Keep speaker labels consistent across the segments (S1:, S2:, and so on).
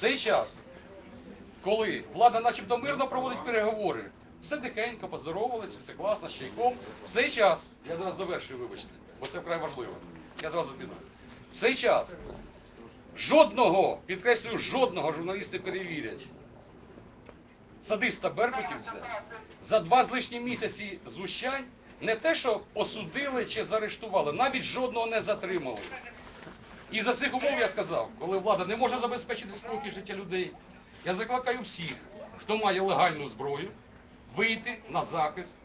S1: цей час, коли влада начебто мирно проводить переговори, все тихенько, поздоровалися, все класно, з чайком. В цей час, я зараз завершую, вибачте, бо це вкрай важливо. Я зразу піду. В цей час жодного, підкреслюю, жодного журналісти перевірять. Садиста Беркутівця за два з лишнім місяці знущань не те, що осудили чи заарештували, навіть жодного не затримали. І за цих умов я сказав, коли влада не може забезпечити спокій життя людей, я закликаю всіх, хто має легальну зброю, вийти на захист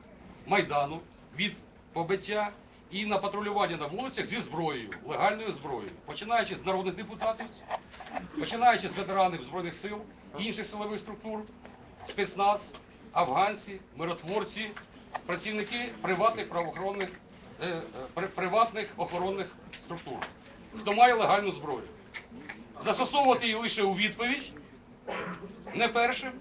S1: Майдану від побиття і на патрулювання на вулицях зі зброєю, легальною зброєю, починаючи з народних депутатів, починаючи з ветеранів Збройних сил, інших силових структур, спецназ, афганці, миротворці, працівники приватних правоохоронних е, е, при- приватних охоронних структур, хто має легальну зброю. Застосовувати її лише у відповідь, не першим,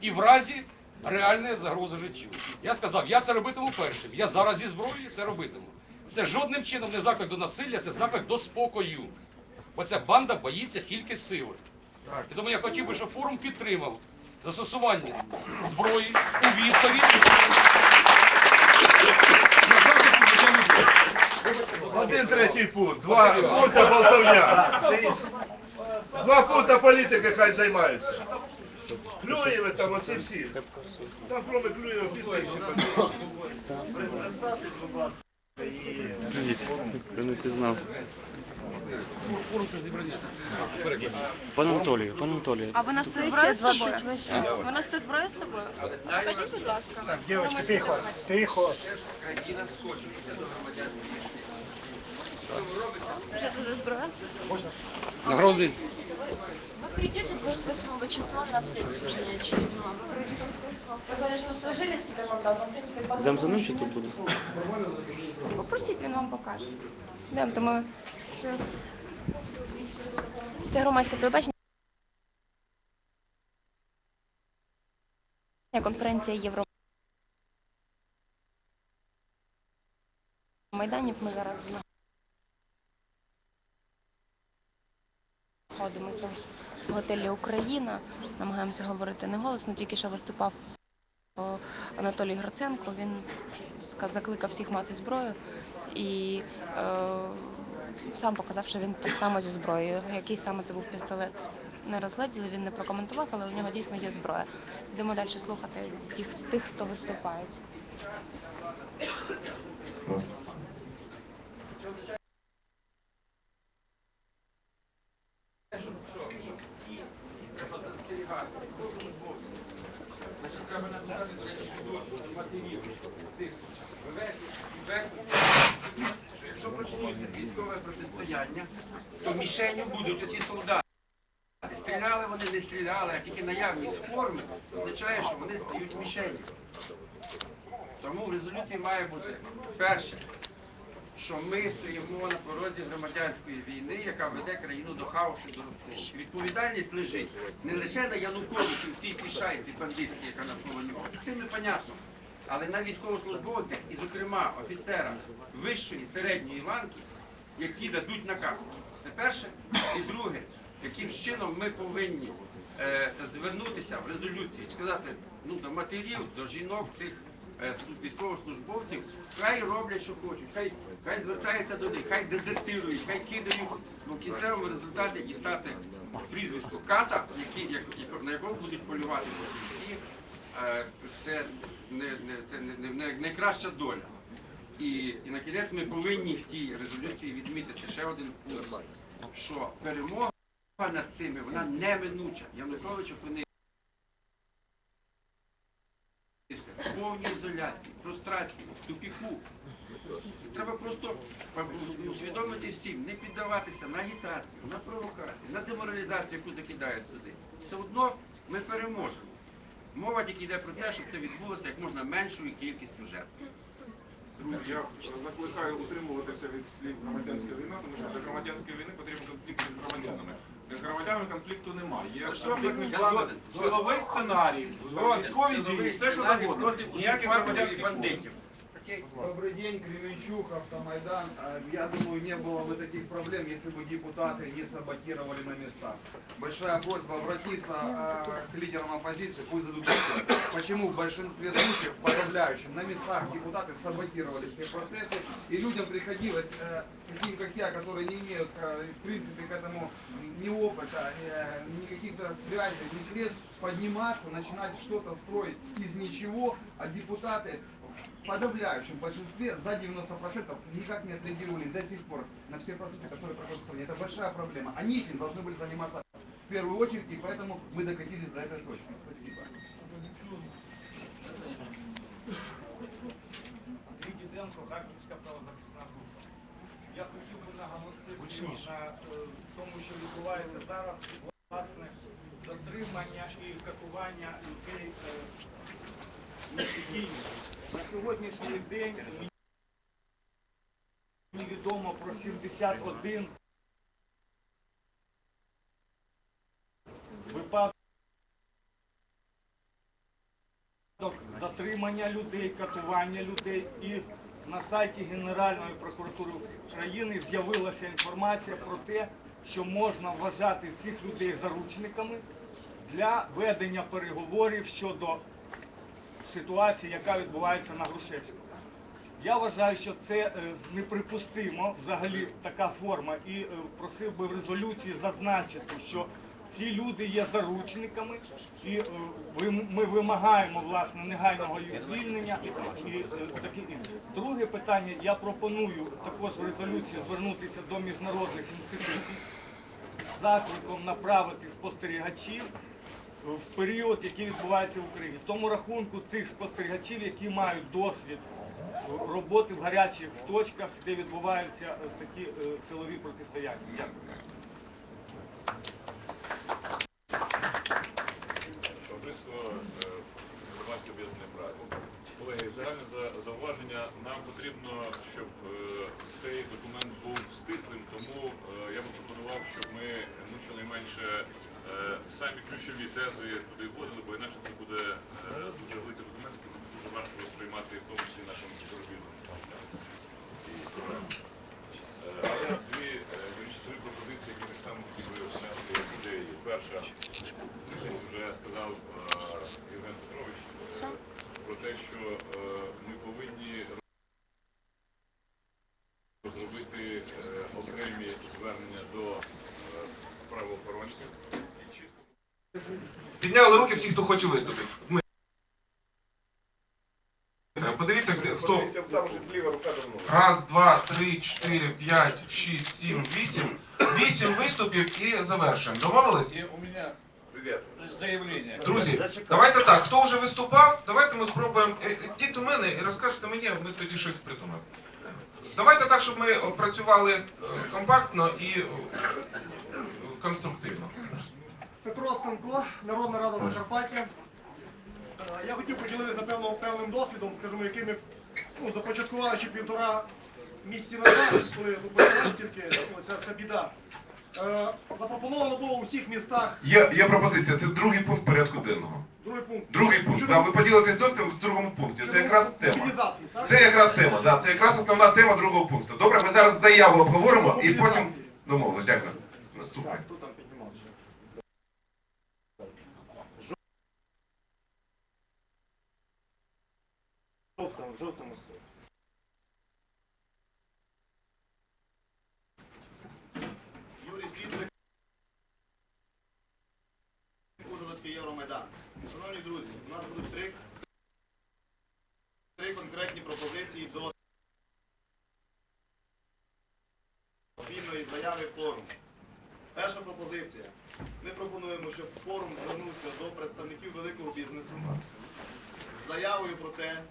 S1: і в разі реальної загрози життю. Я сказав, я це робитиму першим. Я зараз зі зброєю це робитиму. Це жодним чином не заклик до насилля, це заклик до спокою. Оця банда боїться тільки сили. І тому я хотів би, щоб форум підтримав застосування зброї у відповідь.
S2: Один третій пункт, два пункта болтовня. Два пункта політики хай займаються. Клюєве там оці всі. Там кроме Клюєва підписчика.
S3: Привіт, я не пізнав.
S1: Форум це зібрання. Перекладу.
S3: Пан Анатолію, пан Анатолію.
S4: А ви носите зброю з собою? Ви носите зброю з собою? Покажіть, будь ласка.
S5: Девочки, тихо, тихо.
S4: Що це за зброя?
S1: Нагороди.
S6: Вы придете 28 числа на сессию уже очередную. Сказали, что сложили себе мандат, но, в принципе, по
S3: Йдемо за ним чи тут буде?
S4: Попросіть, він вам покаже. Йдемо, то. Це громадське телебачення. Конференція Євро. Майданів ми зараз знаходимося в готелі Україна. Намагаємося говорити не голосно, тільки що виступав Анатолій Гриценко. Він закликав всіх мати зброю і е, сам показав, що він так само зі зброєю. Який саме це був пістолет, не розгледіли, він не прокоментував, але у нього дійсно є зброя. Йдемо далі слухати тих, тих хто виступають.
S7: Якщо почнеться військове протистояння, то мішенью будуть оці солдати. Стріляли вони, не стріляли, а тільки наявність форми означає, що вони стають мішенью. Тому в резолюції має бути перше, що ми стоїмо на порозі громадянської війни, яка веде країну до хаосу, до розпуску. Відповідальність лежить не лише на Януковичі, всій цій шайці бандитській, яка навколо нього. Це не понятно. Але на військовослужбовцях, і зокрема офіцерах вищої середньої ланки, які дадуть наказ. Це перше. І друге, яким чином ми повинні е, звернутися в резолюції, сказати ну, до матерів, до жінок цих військовослужбовців, хай роблять, що хочуть, хай, хай звертаються до них, хай дезертирують, хай кидають ну, в кінцевому результаті дістати прізвисько ката, які, як, на якому будуть полювати всі. Е, Це не, не, не, найкраща доля. І, і на кінець ми повинні в тій резолюції відмітити ще один пункт, що перемога над цими вона неминуча. Янукович опинився в повній ізоляції, прострації, тупіку. Треба просто усвідомити всім, не піддаватися на агітацію, на провокацію, на деморалізацію, яку закидають сюди. Все одно ми переможемо. Мова тільки йде про те, щоб це відбулося як можна меншою кількістю жертв.
S8: Я закликаю утримуватися від слів громадянської війни, тому що для громадянської війни потрібен конфлікт між громадянами. Між громадянами конфлікту немає. Є конфлікт між
S7: я
S8: Силовий сценарій, військові дії, все що завгодно. Ніяких громадянських
S7: бандитів.
S9: Добрый день, Кременчук, Автомайдан. А, Я думаю, не было бы таких проблем, если бы депутаты не саботировали на местах. Большая просьба обратиться а, к лидерам оппозиции, пусть зададут вопрос. Почему в большинстве случаев, подавляющем, на местах депутаты саботировали все процессы, и людям приходилось, э, таким как я, которые не имеют, э, в принципе, к этому ни опыта, э, ни каких-то связей, ни средств, подниматься, начинать что-то строить из ничего, а депутаты подавляющем большинстве, за 90% никак не отреагировали до сих пор на все процессы, которые проходят в стране. Это большая проблема. Они этим должны были заниматься в первую очередь, и поэтому мы докатились до этой точки. Спасибо.
S10: Андрій Діденко, Харківська правозахисна група. Я хотів би наголосити на е, тому, що відбувається зараз, власне, затримання і катування людей е, в місті Києві. На сьогоднішній день мені відомо про 71 випадків затримання людей, катування людей. І на сайті Генеральної прокуратури України з'явилася інформація про те, що можна вважати цих людей заручниками для ведення переговорів щодо ситуації, яка відбувається на Грушевському. Я вважаю, що це е, неприпустимо взагалі така форма і е, просив би в резолюції зазначити, що ці люди є заручниками і е, ми вимагаємо власне негайного їх звільнення і, таке інше. Друге питання, я пропоную також в резолюції звернутися до міжнародних інституцій з закликом направити спостерігачів в період, який відбувається в Україні. В тому рахунку тих спостерігачів, які мають досвід роботи в гарячих точках, де відбуваються е, такі е, силові протистояння. Дякую.
S8: Е. Колеги, загальне за- зауваження. Нам потрібно, щоб е, цей документ був стислим, тому е, я би пропонував, щоб ми ну, щонайменше е, самі ключові тези туди вводили, бо інакше це буде е, дуже великий документ, який буде дуже важко сприймати в тому числі нашим співробітникам. Е, Але дві е, три пропозиції, які так само би внести ідеї. Перша, це вже сказав е, Євген Петрович, е, про те, що е, ми повинні розробити е, окремі звернення до е, правоохоронців
S11: Підняли руки всі, хто хоче виступити. Ми- Подивіться, хто.
S2: Там вже зліва рука давно.
S11: Раз, два, три, чотири, п'ять, шість, сім, вісім. Вісім виступів і завершуємо. Домовились?
S1: у мене заявлення.
S11: Друзі, давайте так, хто вже виступав, давайте ми спробуємо. е, е, Йдіть до мене і розкажете мені, ми тоді щось придумаємо. Давайте так, щоб ми працювали е, компактно і е, конструктивно.
S5: Петро Станко, Народна Рада Закарпаття. Е, Я хотів поділитися, напевно, певним досвідом, скажімо, який ми ну, започаткували ще півтора місяці назад, коли почалась тільки ну, ця, ця біда. Е, Запропоновано було у всіх містах
S11: Є, є пропозиція, це другий пункт порядку денного.
S5: другий пункт.
S11: Другий пункт, да, ви поділитесь досвідом в другому пункті. Це якраз тема.
S5: мобілізації, так?
S11: Це якраз тема, да, це якраз основна тема другого пункту. Добре, ми зараз заяву обговоримо і потім домовимося. Дякую. Наступне.
S5: Так, хто там піднімав ще? Жовтому, в жовтому слові.
S9: Юрій Світлик, Ужгородський Євромайдан. Шановні друзі, у нас будуть три, конкретні пропозиції до спільної заяви форуму. Перша пропозиція. Ми пропонуємо, щоб форум звернувся до представників великого бізнесу з заявою про те,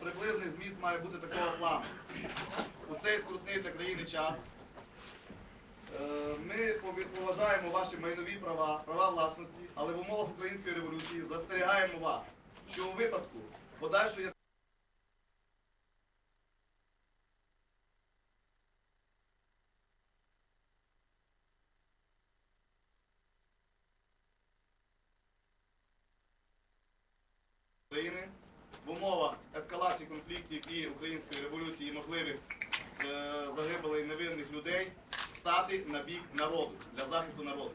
S9: приблизний зміст має бути такого плану. У цей скрутний для країни час Е, Ми поважаємо ваші майнові права, права власності, але в умовах української революції застерігаємо вас, що у випадку подальшої України в умовах ескалації конфлікту конфліктів і української революції, і можливих е, загибелей невинних людей, стати на бік народу, для захисту народу.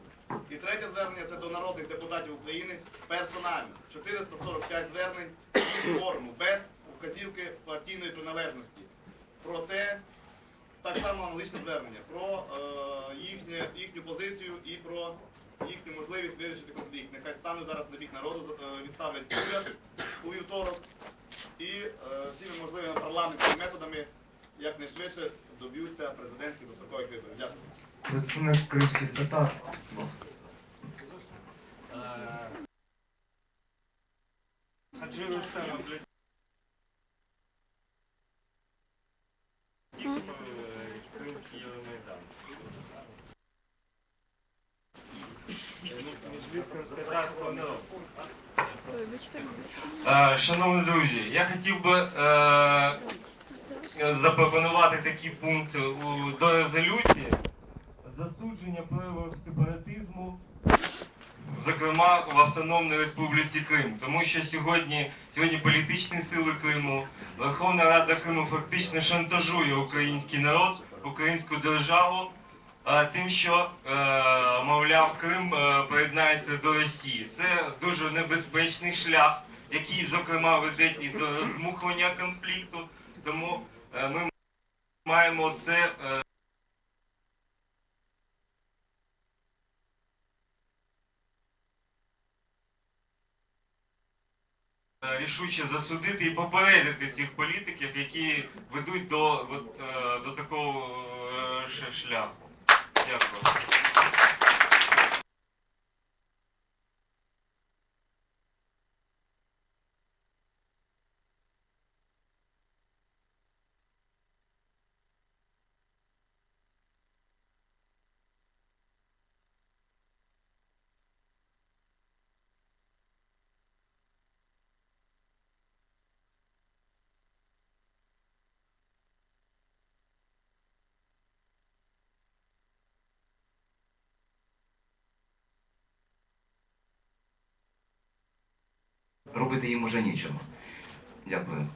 S9: І третє звернення це до народних депутатів України персонально. 445 звернень форму, без вказівки партійної приналежності. Про те, так само аналогічне звернення, про е, їхнє, їхню позицію і про їхню можливість вирішити конфлікт. Нехай стануть зараз на бік народу, е, відставлять уряд у вівторок і е, всіми можливими парламентськими методами якнайшвидше доб'ються президентських дострокових виборів. Дякую.
S4: Представник кримських татар.
S12: Е, Шановні друзі, я хотів би е, запропонувати такий пункт до резолюції засудження проявів сепаратизму, зокрема в Автономній Республіці Крим. Тому що сьогодні, сьогодні політичні сили Криму, Верховна Рада Криму фактично шантажує український народ, українську державу тим, що, е, мовляв, Крим е, приєднається до Росії. Це дуже небезпечний шлях, який, зокрема, веде і до розмухування конфлікту. Тому е, ми маємо це. Рішуче засудити і попередити цих політиків, які ведуть до, от, е, до такого е, шляху. Дякую.
S13: Робити їм уже нічого. Дякую.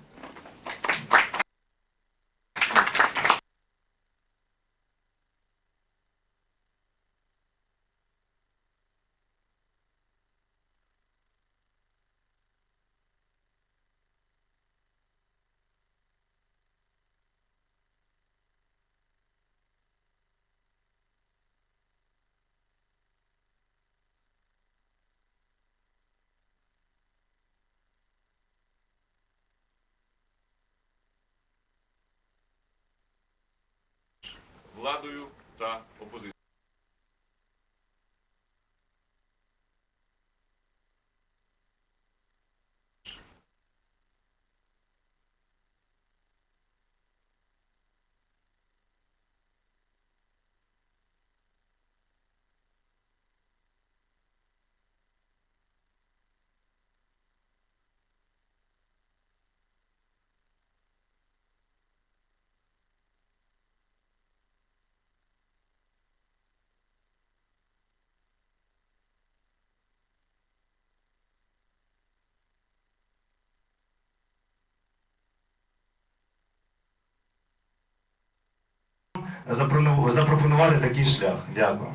S8: lado da tá,
S14: oposição. Запропонувати такий шлях. Дякую.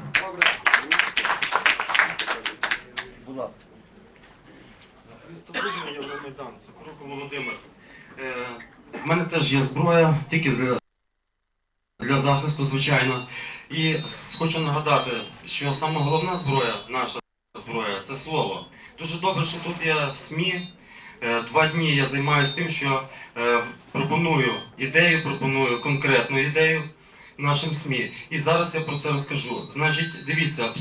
S12: Будь ласка.
S15: Євромайдан, Володимир. Е, в мене теж є зброя, тільки для, захисту, звичайно. І хочу нагадати, що саме головна зброя, наша зброя, це слово. Дуже добре, що тут є СМІ. Е, Два дні я займаюся тим, що е, пропоную ідею, пропоную конкретну ідею нашим СМІ. І зараз я про це розкажу. Значить, дивіться,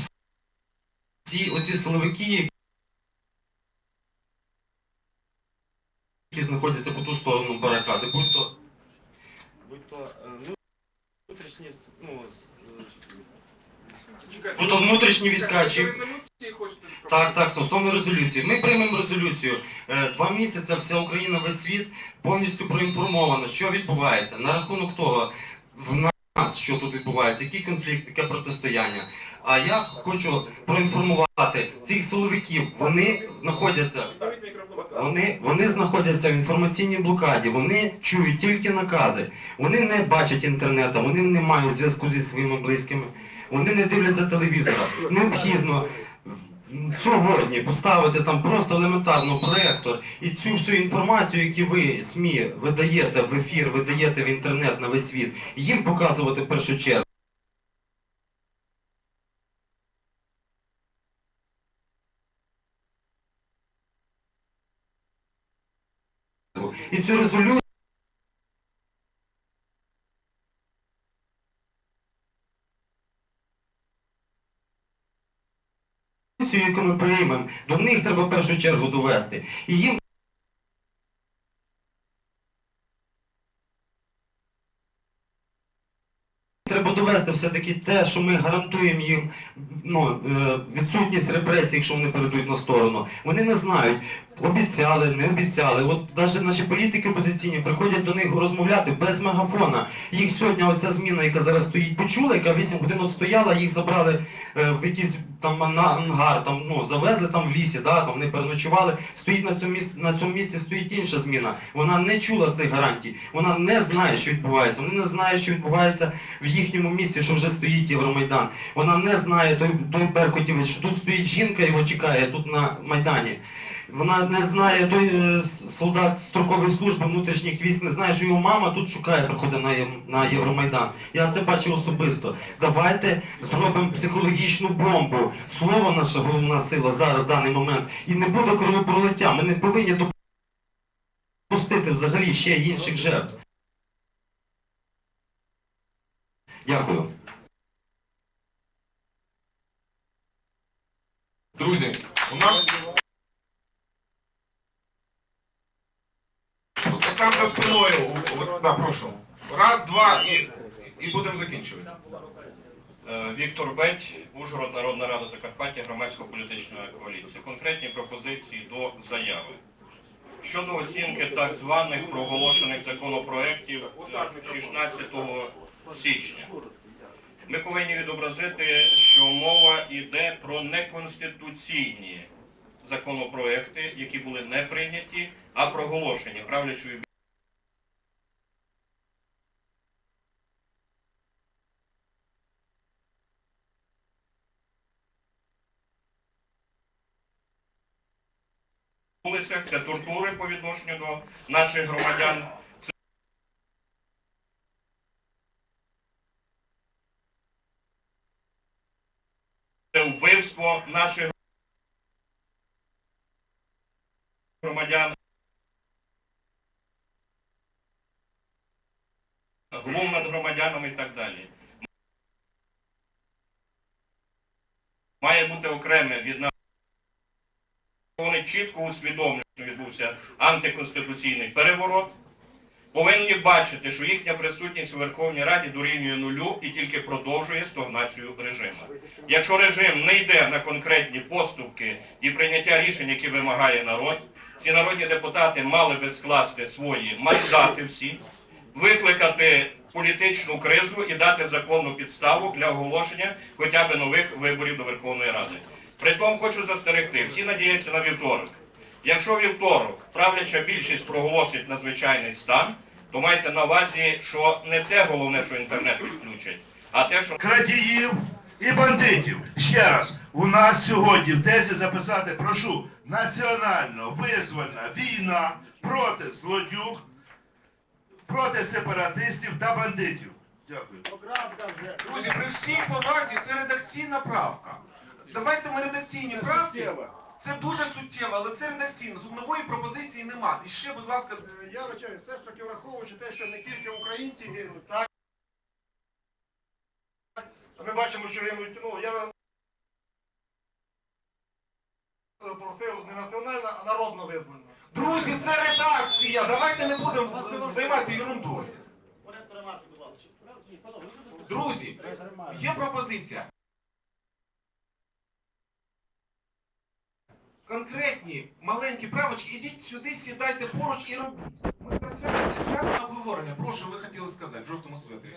S15: всі оці силовики, які знаходяться по ту сторону барикади, будь то, будь то е, внутрішні, ну, то внутрішні війська, чи... Так, так, стосовно резолюції. Ми приймемо резолюцію. Е, Два місяці вся Україна, весь світ повністю проінформована, що відбувається. На рахунок того, в що тут відбувається, який конфлікт, яке протистояння. А я хочу проінформувати цих силовиків. Вони знаходяться, вони, вони знаходяться в інформаційній блокаді, вони чують тільки накази, вони не бачать інтернету, вони не мають зв'язку зі своїми близькими, вони не дивляться телевізора. Необхідно сьогодні поставити там просто елементарно проектор і цю всю інформацію, яку ви СМІ видаєте в ефір, видаєте в інтернет на весь світ, їм показувати в першу чергу. І цю резолюцію яку ми приймемо, до них треба в першу чергу довести. І їм Треба довести все-таки те, що ми гарантуємо їм ну, е, відсутність репресій, якщо вони перейдуть на сторону. Вони не знають, обіцяли, не обіцяли. От навіть наші політики опозиційні приходять до них розмовляти без мегафона. Їх сьогодні оця зміна, яка зараз стоїть, почула, яка 8 годин от стояла, їх забрали е, в якийсь там на ангар, там, ну, завезли там в лісі, да, там вони переночували. Стоїть на цьому місці, на цьому місці стоїть інша зміна. Вона не чула цих гарантій, вона не знає, що відбувається. Вона не знає, що відбувається в їхньому місці, що вже стоїть Євромайдан. Вона не знає той, той Беркутівець, що тут стоїть жінка, його чекає тут на Майдані. Вона не знає, той е, солдат строкової служби внутрішніх військ не знає, що його мама тут шукає, приходить на, Євромайдан. Я це бачив особисто. Давайте зробимо психологічну бомбу. Слово наша головна сила зараз, в даний момент. І не буде кровопролиття. Ми не повинні допустити взагалі ще інших жертв. Дякую.
S11: Друзі, у нас От там за спиною, да, прошу. Раз, два і, і будемо закінчувати.
S16: Е, Віктор Беть, Ужгород, Народна Рада Закарпаття, громадсько-політична коаліція. Конкретні пропозиції до заяви. Щодо оцінки так званих проголошених законопроєктів е, 16 січня. Ми повинні відобразити, що мова йде про неконституційні законопроекти, які були не прийняті, а проголошені правлячою відбулися, це тортури по відношенню до наших громадян. Це вбивство наших громадян. Глум над громадянами і так далі. Має бути окреме від нас. Вони чітко усвідомлюють, що відбувся антиконституційний переворот, повинні бачити, що їхня присутність у Верховній Раді дорівнює нулю і тільки продовжує стагнацію режиму. Якщо режим не йде на конкретні поступки і прийняття рішень, які вимагає народ, ці народні депутати мали би скласти свої мандати всі, викликати політичну кризу і дати законну підставу для оголошення хоча б нових виборів до Верховної Ради. Притом хочу застерегти, всі надіються на вівторок. Якщо вівторок правляча більшість проголосить надзвичайний стан, то майте на увазі, що не це головне, що інтернет відключать, а те, що
S2: крадіїв і бандитів. Ще раз, у нас сьогодні в тезі записати, прошу, національно визвольна війна проти злодюг, проти сепаратистів та бандитів. Дякую.
S11: Друзі, при всій повазі це редакційна правка. Давайте ми редакційні правки. Це дуже суттєво, але це редакційно. Тут нової пропозиції нема. І ще, будь ласка,
S5: Е, Я вручаю, все ж таки враховуючи те, що не тільки українці гинуть, так? Ми бачимо, що гинуть, ну, я просив не національна, а народно визвольна.
S11: друзі, це редакція. Давайте не будемо займатися ерундою. Друзі, є пропозиція. Конкретні маленькі правочки, ідіть сюди, сідайте поруч і робіть. Ми працюємо час обговорення. Прошу, ви хотіли сказати, в жовтому світі.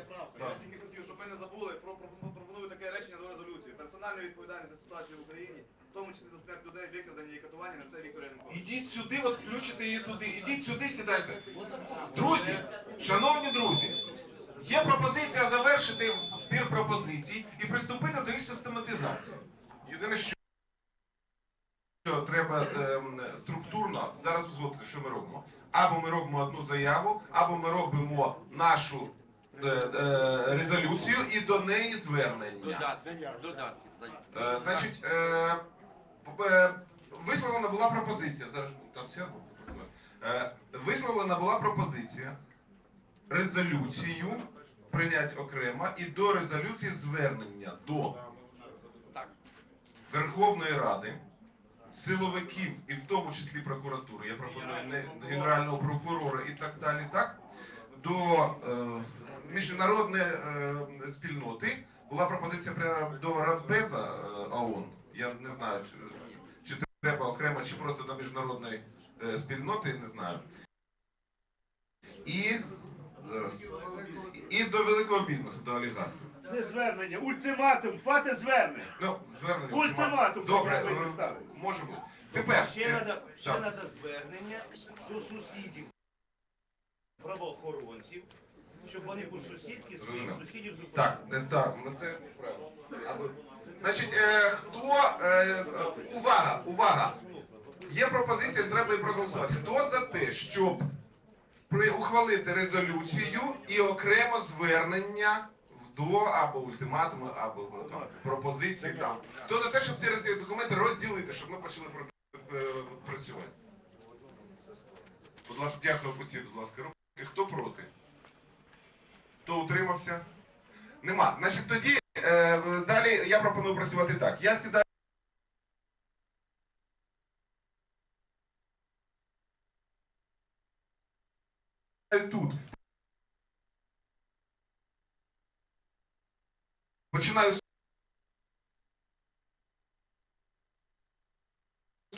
S9: Я тільки хотів, щоб ви не забули, про, про, про- пропоную таке речення до резолюції. Персональна відповідальність за ситуацію в Україні, в тому числі за смерть людей, викрадення і катування на це Віктор Янукович.
S11: Ідіть сюди, от включите її туди. Ідіть сюди, сідайте. Друзі, шановні друзі, є пропозиція завершити збір пропозицій і приступити до їх систематизації.
S2: Єдине, що що треба ем, структурно зараз узгодити, що ми робимо. Або ми робимо одну заяву, або ми робимо нашу е, е, резолюцію і до неї звернення.
S7: Додатки, додатки.
S2: Е, значить, е, е, висловлена була пропозиція. Зараз там все е, висловлена була пропозиція резолюцію прийняти окремо і до резолюції звернення до Верховної Ради, силовиків і в тому числі прокуратури, я пропоную не Генерального прокурора і так далі, так, до е, міжнародної е, спільноти була пропозиція прямо до Радбеза е, ООН. Я не знаю, чи, чи треба окремо, чи просто до міжнародної е, спільноти, не знаю. І зараз. І до великого бізнесу, до олігархів.
S17: Не звернення, ультиматум, хвати звернення.
S2: Ну, звернення.
S17: Ультиматум
S2: Добре,
S17: повинні
S2: е,
S17: ставити.
S2: може бути. Тепер.
S17: Ще
S2: е,
S17: треба ще
S2: так.
S17: надо звернення до сусідів, правоохоронців, щоб вони по-сусідськи своїх
S2: Зрозуміло.
S17: сусідів зупинили.
S2: Так, так, ну це правильно. Або- Значить, е, хто, е, увага, увага. Є пропозиція, треба і проголосувати. Хто за те, щоб при, ухвалити резолюцію і окремо звернення до або ультиматуму, або там, пропозиції там. Хто за те, щоб ці роз- документи розділити, щоб ми почали е, працювати? Будь ласка, дякую, опустіть, будь ласка, руки. Хто проти? Хто утримався? Нема. Значить, тоді е, далі я пропоную працювати так. Я сідаю. тут. Починаю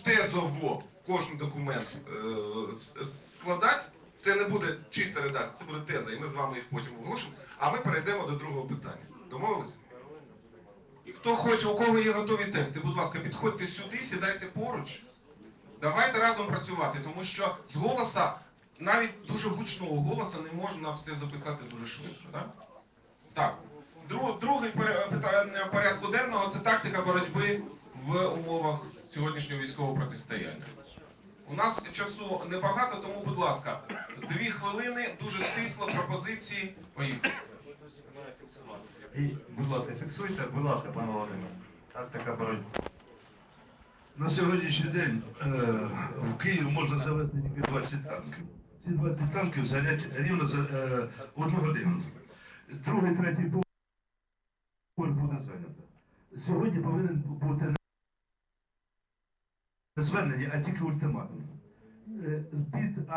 S2: тезово кожен документ е, складати. Це не буде чиста редакція, це буде теза, і ми з вами їх потім оголошимо. А ми перейдемо до другого питання. Домовились?
S11: І хто хоче, у кого є готові тексти, будь ласка, підходьте сюди, сідайте поруч. Давайте разом працювати, тому що з голоса, навіть дуже гучного голоса, не можна все записати дуже швидко. Так? Так. Друг, другий питання порядку денного це тактика боротьби в умовах сьогоднішнього військового протистояння. У нас часу небагато, тому, будь ласка, дві хвилини, дуже стисло, пропозиції. Поїхали.
S18: І, будь ласка, фіксуйте, будь ласка, пане Володимир. Тактика боротьби.
S19: На сьогоднішній день е, в Київ можна завести тільки 20 танків. Ці 20 танків зарять рівно за е, одну годину. Другий, третій. Сьогодні повинен бути не звернення, а тільки ультиматум. Е, Під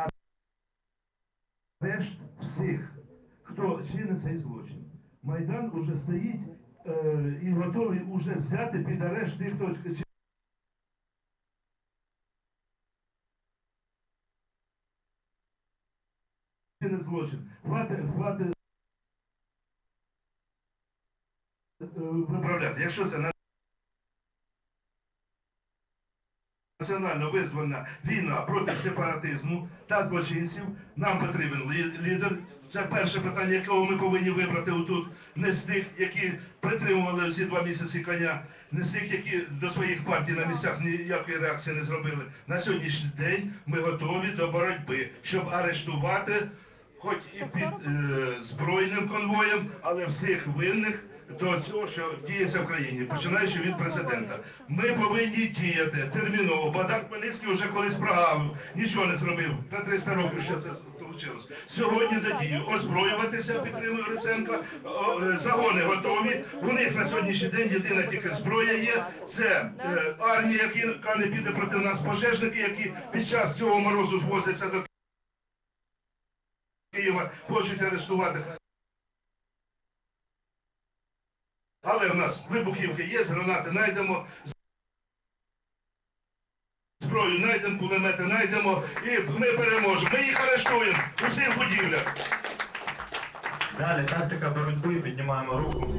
S19: арешт всіх, хто чинить цей злочин. Майдан уже стоїть е, і готовий уже взяти під арешт тих, хто чи- чинить злочин. Хвати, хвати е, виправляти. Якщо це національно визвольна війна проти сепаратизму та злочинців, нам потрібен лідер. Це перше питання, якого ми повинні вибрати отут. Не з тих, які притримували всі два місяці коня, не з тих, які до своїх партій на місцях ніякої реакції не зробили. На сьогоднішній день ми готові до боротьби, щоб арештувати, хоч і під е, збройним конвоєм, але всіх винних до цього, що діється в країні, починаючи від президента. Ми повинні діяти терміново. Богдан Хмельницький вже колись прогавив, нічого не зробив. На 300 років що це вийшло. Сьогодні до дії озброюватися, підтримує Гриценко, загони готові. У них на сьогоднішній день єдина тільки зброя є. Це е, армія, яка не піде проти нас, пожежники, які під час цього морозу звозяться до Києва, хочуть арештувати. Але в нас вибухівки є, гранати знайдемо. зброю знайдемо, кулемети знайдемо і ми переможемо. Ми їх арештуємо у всіх будівлях.
S18: Далі тактика боротьби, піднімаємо руку.